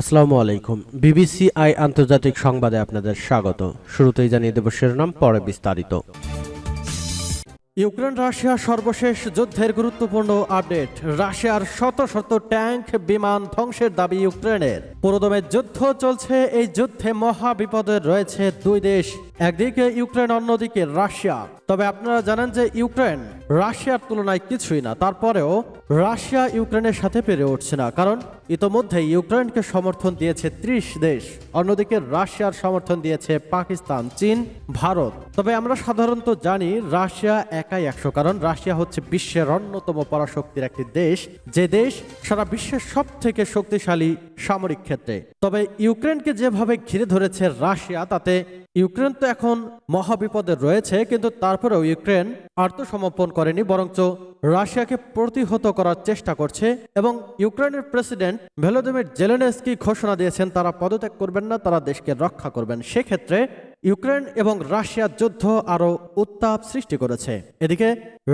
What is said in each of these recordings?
আসসালামু আলাইকুম। BBC I আন্তর্জাতিক সংবাদে আপনাদের স্বাগত। শুরুতেই জানিয়ে দেব শিরোনাম, পরে বিস্তারিত। ইউক্রেন রাশিয়া সর্বশেষ যুদ্ধের গুরুত্বপূর্ণ আপডেট। রাশিয়ার শত শত ট্যাঙ্ক বিমান ধ্বংসের দাবি ইউক্রেনের। পুরোদমে যুদ্ধ চলছে, এই যুদ্ধে মহা বিপদে রয়েছে দুই দেশ। একদিকে ইউক্রেন, অন্যদিকে রাশিয়া। তবে আপনারা জানেন যে ইউক্রেন রাশিয়ার তুলনায় কিছুই না, তারপরেও রাশিয়া ইউক্রেনের সাথে পেরে উঠছে না, কারণ ইতোমধ্যে ইউক্রেনকে সমর্থন দিয়েছে ত্রিশ দেশ, অন্যদিকে রাশিয়ার সমর্থন দিয়েছে পাকিস্তান, চীন, ভারত। তবে আমরা সাধারণত জানি রাশিয়া একাই একশো, কারণ রাশিয়া হচ্ছে বিশ্বের অন্যতম পরাশক্তির একটি দেশ, যে দেশ সারা বিশ্বের সব থেকে শক্তিশালী সামরিক ক্ষেত্রে। তবে ইউক্রেনকে যেভাবে ঘিরে ধরেছে রাশিয়া, তাতে ইউক্রেন তো এখন মহাবিপদে রয়েছে, কিন্তু তারপরেও ইউক্রেন আত্মসমর্পণ করেনি, বরঞ্চ রাশিয়াকে প্রতিহত করার চেষ্টা করছে এবং ইউক্রেনের প্রেসিডেন্ট ভেলোদিমির জেলেনেস্কি ঘোষণা দিয়েছেন, তারা পদত্যাগ করবেন না, তারা দেশকে রক্ষা করবেন। সেক্ষেত্রে ইউক্রেন এবং রাশিয়ার যুদ্ধ আরও উত্তাপ সৃষ্টি করেছে। এদিকে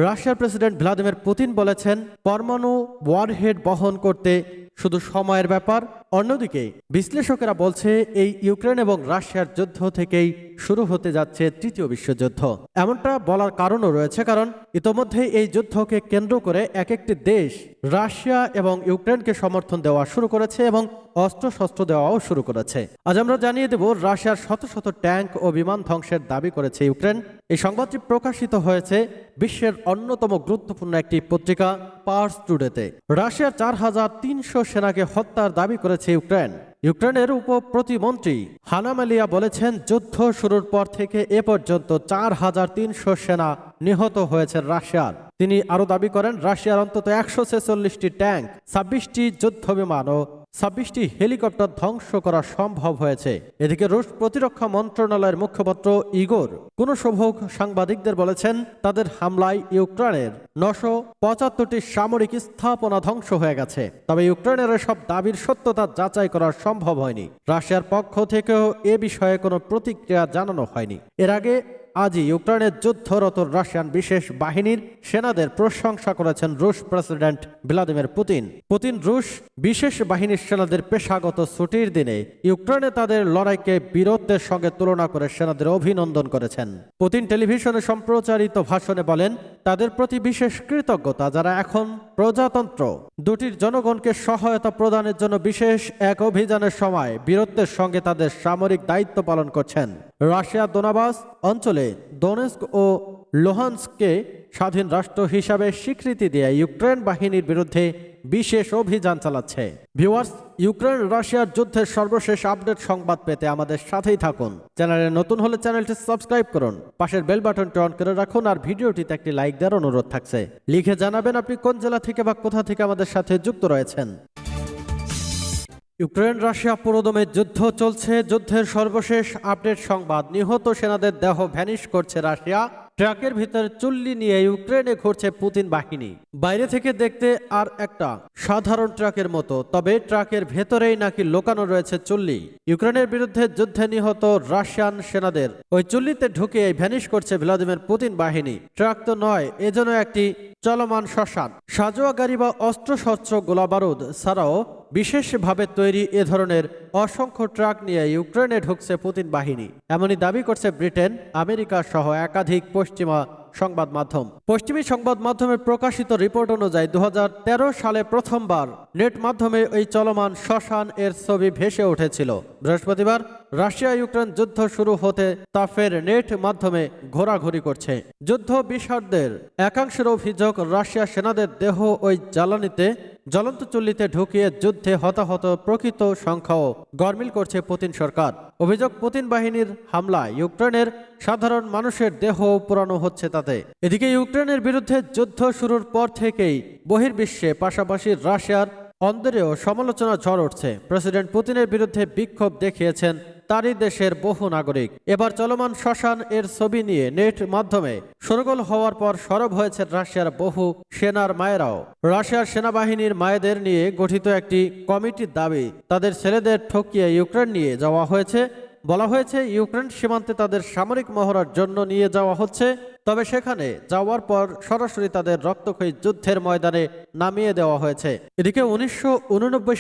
রাশিয়ার প্রেসিডেন্ট ভ্লাদিমির পুতিন বলেছেন, পরমাণু ওয়ারহেড বহন করতে শুধু সময়ের ব্যাপার অন্যদিকে, বিশ্লেষকেরা বলছে এই ইউক্রেন এবং রাশিয়ার যুদ্ধ থেকেই শুরু হতে যাচ্ছে তৃতীয় বিশ্বযুদ্ধ। এমনটা বলার কারণও রয়েছে কারণ ইতোমধ্যে এই যুদ্ধকে কেন্দ্র করে এক একটি দেশ রাশিয়া এবং ইউক্রেনকে সমর্থন দেওয়া শুরু করেছে এবং অস্ত্র শস্ত্র দেওয়াও শুরু করেছে। আজ আমরা জানিয়ে দেব, রাশিয়ার শত শত ট্যাঙ্ক ও বিমান ধ্বংসের দাবি করেছে ইউক্রেন। এই সংবাদটি প্রকাশিত হয়েছে বিশ্বের অন্যতম গুরুত্বপূর্ণ একটি পত্রিকা, পার্স টুডেতে। রাশিয়ার চার হাজার তিনশো সেনাকে হত্যার দাবি করেছে ইউক্রেন। ইউক্রেনের উপ প্রতিমন্ত্রী হানামালিয়া বলেছেন, যুদ্ধ শুরুর পর থেকে এ পর্যন্ত চার হাজার তিনশো সেনা নিহত হয়েছে রাশিয়ার। তিনি আরও দাবি করেন, রাশিয়ার অন্তত একশো ছেচল্লিশটি ট্যাঙ্ক, ছাব্বিশটি যুদ্ধ বিমান ও ছাব্বিশটি হেলিকপ্টার ধ্বংস করা সম্ভব হয়েছে। এদিকে রুশ প্রতিরক্ষা মন্ত্রণালয়ের মুখপাত্র ইগোর কুনশোভোগ সাংবাদিকদের বলেছেন, তাদের হামলায় ইউক্রেনের নশো পঁচাত্তরটি সামরিক স্থাপনা ধ্বংস হয়ে গেছে। তবে ইউক্রেনের সব দাবির সত্যতা যাচাই করা সম্ভব হয়নি। রাশিয়ার পক্ষ থেকেও এ বিষয়ে কোনো প্রতিক্রিয়া জানানো হয়নি। এর আগে আজই ইউক্রেনের যুদ্ধরত রাশিয়ান বিশেষ বাহিনীর সেনাদের প্রশংসা করেছেন রুশ প্রেসিডেন্ট ভ্লাদিমির পুতিন। পুতিন রুশ বিশেষ বাহিনীর সেনাদের পেশাগত ছুটির দিনে ইউক্রেনে তাদের লড়াইকে বীরত্বের সঙ্গে তুলনা করে সেনাদের অভিনন্দন করেছেন। পুতিন টেলিভিশনে সম্প্রচারিত ভাষণে বলেন তাদের প্রতি বিশেষ কৃতজ্ঞতা যারা এখন প্রজাতন্ত্র। দুটির জনগণকে সহায়তা প্রদানের জন্য বিশেষ এক অভিযানের সময় বীরত্বের সঙ্গে তাদের সামরিক দায়িত্ব পালন করছেন। রাশিয়া দোনাবাস অঞ্চলে দোনেস্ক ও লোহান্সকে স্বাধীন রাষ্ট্র হিসাবে স্বীকৃতি দিয়ে ইউক্রেন বাহিনীর বিরুদ্ধে বিশেষ অভিযান চালাচ্ছে। ভিউয়ার্স ইউক্রেন রাশিয়ার যুদ্ধের সর্বশেষ আপডেট সংবাদ পেতে আমাদের সাথেই থাকুন। চ্যানেলে নতুন হলে চ্যানেলটি সাবস্ক্রাইব করুন। পাশের বেল বাটনটি অন করে রাখুন আর ভিডিওটিতে একটি লাইক দেওয়ার অনুরোধ থাকছে। লিখে জানাবেন আপনি কোন জেলা থেকে বা কোথা থেকে আমাদের সাথে যুক্ত রয়েছেন। ইউক্রেন রাশিয়া পুরোদমে যুদ্ধ চলছে। যুদ্ধের সর্বশেষ আপডেট সংবাদ। নিহত সেনাদের দেহ ভ্যানিশ করছে রাশিয়া। ট্রাকের ভিতর চুল্লি নিয়ে ইউক্রেনে ঘুরছে পুতিন বাহিনী। বাইরে থেকে দেখতে আর একটা সাধারণ ট্রাকের মতো, তবে ট্রাকের ভেতরেই নাকি লোকানো রয়েছে চুল্লি। ইউক্রেনের বিরুদ্ধে যুদ্ধে নিহত রাশিয়ান সেনাদের। ওই চুল্লিতে ঢুকে ভ্যানিশ করছে ভ্লাদিমির পুতিন বাহিনী। ট্রাক তো নয় এজন্য একটি চলমান শ্মশান। সাজোয়া গাড়ি বা অস্ত্রশস্ত্র গোলাবারুদ ছাড়াও বিশেষভাবে তৈরি এ ধরনের অসংখ্য ট্রাক নিয়ে ইউক্রেনে ঢুকছে পুতিন বাহিনী। এমনই দাবি করছে ব্রিটেন, আমেরিকা সহ একাধিক পশ্চিমা সংবাদ মাধ্যম। পশ্চিমী সংবাদ মাধ্যমে প্রকাশিত রিপোর্ট অনুযায়ী দু হাজার তেরো সালে প্রথমবার নেট মাধ্যমে ওই চলমান শ্মশান এর ছবি ভেসে উঠেছিল। বৃহস্পতিবার রাশিয়া ইউক্রেন যুদ্ধ শুরু হতে তা ফের নেট মাধ্যমে ঘোরাঘুরি করছে। যুদ্ধ বিশারদের একাংশের অভিযোগ, রাশিয়া সেনাদের দেহ ওই জ্বালানিতে জ্বলন্ত চুল্লিতে ঢুকিয়ে যুদ্ধে হতাহত প্রকৃত সংখ্যাও গরমিল করছে পুতিন সরকার। অভিযোগ, পুতিন বাহিনীর হামলায় ইউক্রেনের সাধারণ মানুষের দেহ পোড়ানো হচ্ছে তাতে। এদিকে ইউক্রেনের বিরুদ্ধে যুদ্ধ শুরুর পর থেকেই বহির্বিশ্বে পাশাপাশি রাশিয়ার অন্দরেও সমালোচনা ঝড় উঠছে। প্রেসিডেন্ট পুতিনের বিরুদ্ধে বিক্ষোভ দেখিয়েছেন তারই দেশের বহু নাগরিক। এবার চলমান শ্মশান এর ছবি নিয়ে নেট মাধ্যমে সরগোল হওয়ার পর সরব হয়েছে রাশিয়ার বহু সেনার মায়েরাও। রাশিয়ার সেনাবাহিনীর মায়েদের নিয়ে গঠিত একটি কমিটির দাবি, তাদের ছেলেদের ঠকিয়ে ইউক্রেন নিয়ে যাওয়া হয়েছে। বলা হয়েছে, ইউক্রেন সীমান্তে তাদের সামরিক মহড়ার জন্য নিয়ে যাওয়া হচ্ছে। তবে সেখানে যাওয়ার পর সরাসরি তাদের রক্তক্ষয়ী যুদ্ধের ময়দানে নামিয়ে দেওয়া হয়েছে। এদিকে উনিশশো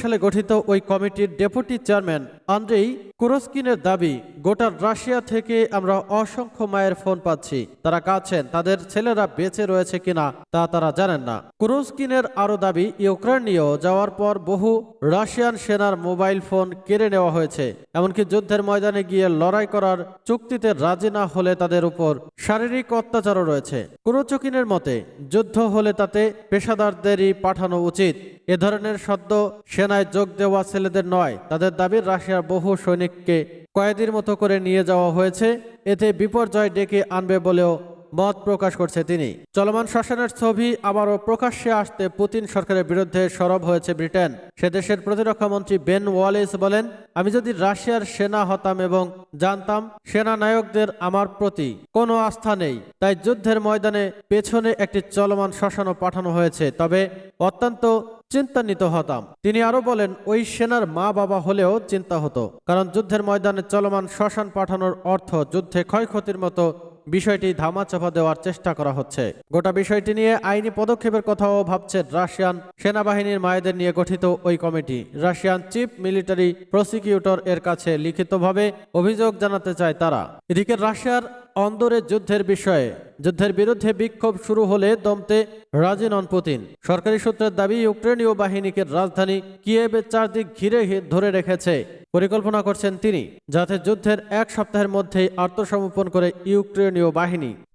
সালে গঠিত ওই কমিটির ডেপুটি চেয়ারম্যান আন্দ্রেই কুরস্কিনের দাবি, গোটা রাশিয়া থেকে আমরা অসংখ্য মায়ের ফোন পাচ্ছি। তারা কাঁদছেন, তাদের ছেলেরা বেঁচে রয়েছে কিনা তা তারা জানেন না। কুরস্কিনের আরও দাবি, ইউক্রেনীয় যাওয়ার পর বহু রাশিয়ান সেনার মোবাইল ফোন কেড়ে নেওয়া হয়েছে। এমনকি যুদ্ধের ময়দানে গিয়ে লড়াই করার চুক্তিতে রাজি না হলে তাদের উপর শারীরিক অত্যাচারও রয়েছে। কুরোচকিনের মতে, যুদ্ধ হলে তাতে পেশাদারদেরই পাঠানো উচিত। এ ধরনের সদ্য সেনায় যোগ দেওয়া ছেলেদের নয়, তাদের দাবি রাশিয়ার বহু সৈনিককে কয়েদির মতো করে নিয়ে যাওয়া হয়েছে। এতে বিপর্যয় ডেকে আনবে বলেও মত প্রকাশ করছে তিনি। চলমান শ্মশানের ছবি আবারও প্রকাশ্যে আসতে পুতিন সরকারের বিরুদ্ধে সরব হয়েছে ব্রিটেন। সে দেশের প্রতিরক্ষা মন্ত্রী বেন ওয়ালেস বলেন, আমি যদি রাশিয়ার সেনা হতাম এবং জানতাম সেনা নায়কদের আমার প্রতি কোনো আস্থা নেই, তাই যুদ্ধের ময়দানে পেছনে একটি চলমান শ্মশানও পাঠানো হয়েছে, তবে অত্যন্ত চিন্তান্বিত হতাম। তিনি আরও বলেন, ওই সেনার মা বাবা হলেও চিন্তা হতো, কারণ যুদ্ধের ময়দানে চলমান শ্মশান পাঠানোর অর্থ যুদ্ধে ক্ষয়ক্ষতির মতো বিষয়টি ধামাচাপা দেওয়ার চেষ্টা করা হচ্ছে। গোটা বিষয়টি নিয়ে আইনি পদক্ষেপের কথাও ভাবছে রাশিয়ান সেনাবাহিনীর মায়েদের নিয়ে গঠিত ওই committee. Russian chief military prosecutor এর কাছে লিখিতভাবে অভিযোগ জানাতে চায় তারা। এদিকে রাশিয়ার অন্দরে যুদ্ধের বিষয়ে, যুদ্ধের বিরুদ্ধে বিক্ষোভ শুরু হলে দমতে রাজি নন পুতিন। সরকারি সূত্রের দাবি, ইউক্রেনীয় বাহিনীকে রাজধানী কিয়েভের চারদিক ঘিরে ধরে রেখেছে। পরিকল্পনা করছেন তিনি যাতে যুদ্ধের এক সপ্তাহের মধ্যেই আত্মসমর্পণ করে ইউক্রেনীয় বাহিনী।